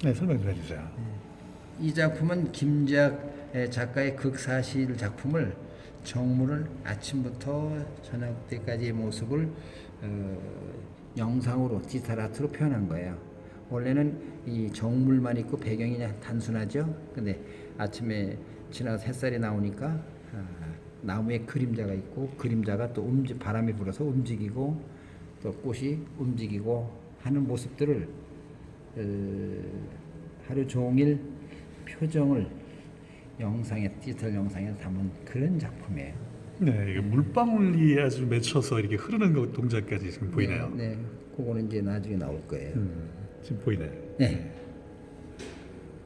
네, 설명 좀 해주세요. 이 작품은 김재학 작가의 극사실 작품을 정물을 아침부터 저녁 때까지의 모습을 어, 영상으로 디지털 아트로 표현한 거예요. 원래는 이 정물만 있고 배경이 단순하죠. 근데 아침에 지나서 햇살이 나오니까 아, 나무에 그림자가 있고 그림자가 또 움직 바람이 불어서 움직이고 또 꽃이 움직이고 하는 모습들을 어, 하루 종일 표정을 영상에 디지털 영상에 담은 그런 작품이에요. 네, 이게 물방울이 아주 맺혀서 이렇게 흐르는 것 동작까지 지금 보이네요. 네, 네. 그거는 이제 나중에 나올 거예요. 음, 지금 보이네요. 네.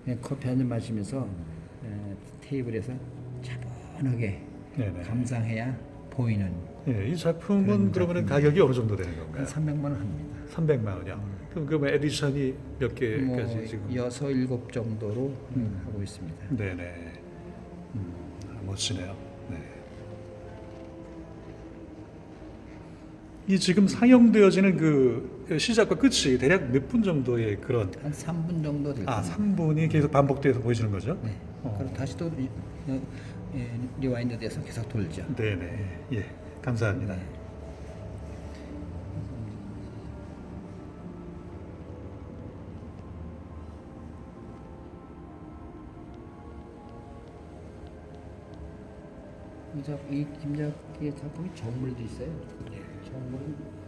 네, 커피 한 잔 마시면서 에, 테이블에서 차분하게 네네. 감상해야 보이는 예, 이 작품은 그러면 가격이 어느 정도 되는 한 건가요? 300만 원 합니다. 300만 원이요. 그럼 그러면 에디션이 몇뭐 개까지 지금? 여섯 일곱 정도로 음, 하고 있습니다. 네네. 음, 멋지네요. 네. 이 지금 상영되어지는 그 시작과 끝이 대략 몇 분 정도의 그런 한 3분 정도 될아 겁니다. 3분이 계속 반복돼서 보여지는 거죠? 네. 어. 그럼 다시 또 리, 어, 예, 리와인드 돼서 계속 돌죠. 네네. 예, 감사합니다. 네. 이, 작, 이 김작기의 작품이 정물도 있어요. 정물은 정물에서 그